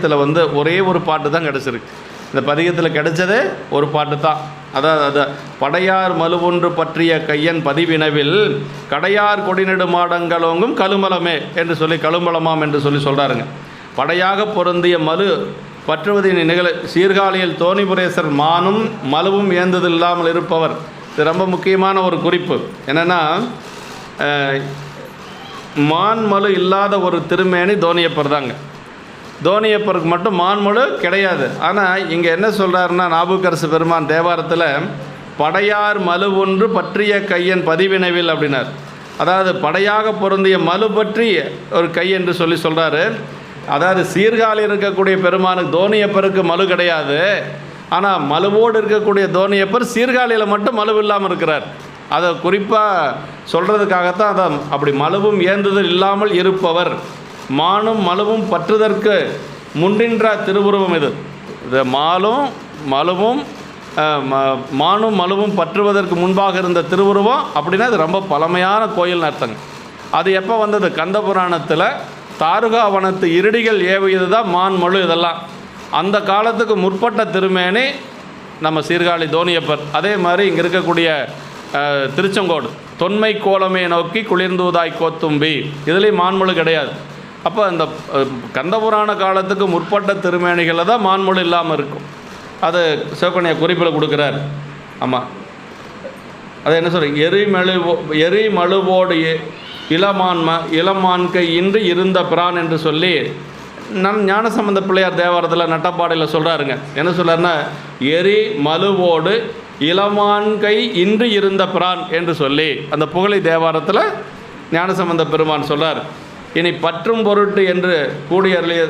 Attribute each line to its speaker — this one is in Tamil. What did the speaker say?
Speaker 1: பதிகத்தில் வந்து ஒரே ஒரு பாட்டு தான் கிடச்சிருக்கு. இந்த பதிகத்தில் கிடைச்சதே ஒரு பாட்டு தான். அதாவது அது படையார் மலுவொன்று பற்றிய கையன் பதிவினவில் கடையார் கொடிநெடு மாடங்களோங்கும் கழுமலமே என்று சொல்லி கழுமலமாம் என்று சொல்லி சொல்கிறாருங்க படையாக பொருந்திய மலு பற்றுவதின் நிகழ சீர்காழியில் தோணிபுரேசர் மானும் மலுவும் ஏந்ததில்லாமல் இருப்பவர். இது ரொம்ப முக்கியமான ஒரு குறிப்பு. என்னென்னா மான் மலு இல்லாத ஒரு திருமேனி தோனியப்பர் தாங்க தோனியப்பருக்கு மட்டும் மான்முழு கிடையாது. ஆனால் இங்கே என்ன சொல்கிறாருன்னா நாபுக்கரசு பெருமான் தேவாரத்தில் படையார் மலு ஒன்று பற்றிய கையன் பதிவினவில் அப்படின்னார். அதாவது படையாக பொருந்திய மலு பற்றி ஒரு கை என்று சொல்லி சொல்கிறாரு அதாவது சீர்காழி இருக்கக்கூடிய பெருமானுக்கு தோனியப்பருக்கு மலு கிடையாது. ஆனால் மலுவோடு இருக்கக்கூடிய தோனியப்பர் சீர்காழியில் மட்டும் மலு இல்லாமல் இருக்கிறார். அதை குறிப்பாக சொல்கிறதுக்காகத்தான் அதை அப்படி மலுவும் ஏந்துதல் இல்லாமல் இருப்பவர். மானும் மலுவும் பற்றுதற்கு முன்னின்ற திருவுருவம் இது. இது மாலும் மலுவும் ம- மானும் மலுவும் பற்றுவதற்கு முன்பாக இருந்த திருவுருவம் அப்படின்னா இது ரொம்ப பழமையான கோயில்னு அர்த்தங்க அது எப்போ வந்தது? கந்த புராணத்தில் தாருகாவனத்து இருடிகள் ஏவியது தான் மான் மழு இதெல்லாம். அந்த காலத்துக்கு முற்பட்ட திருமேனி நம்ம சீர்காழி தோனியப்பர் அதே மாதிரி இங்கே இருக்கக்கூடிய திருச்செங்கோடு தொன்மை கோலமே நோக்கி குளிர்ந்தூதாய் கோத்தும்பி. இதுலேயும் மான்மொழி கிடையாது. அப்போ இந்த கந்தபுராண காலத்துக்கு முற்பட்ட திருமேனிகளில் தான் மான்மொழி இல்லாமல் இருக்கும். அது சிவகணிய குறிப்பில் கொடுக்குறார். ஆமாம் அது என்ன சொல்கிறீங்க எரிமழுவோ எரிமழுவோடு இளமான்ம இளமான்கை இன்று இருந்த பிரான் என்று சொல்லி நம் ஞானசம்பந்த பிள்ளையார் தேவாரத்தில் நட்டப்பாடையில் சொல்கிறாருங்க என்ன சொல்கிறாருன்னா எரி மலுவோடு இளமான்கை இன்று இருந்த பிரான் என்று சொல்லி அந்த புகழை தேவாரத்தில் ஞானசம்பந்த பெருமான் சொல்கிறார் இனி பற்றும் பொருட்டு என்று கூடியருளிய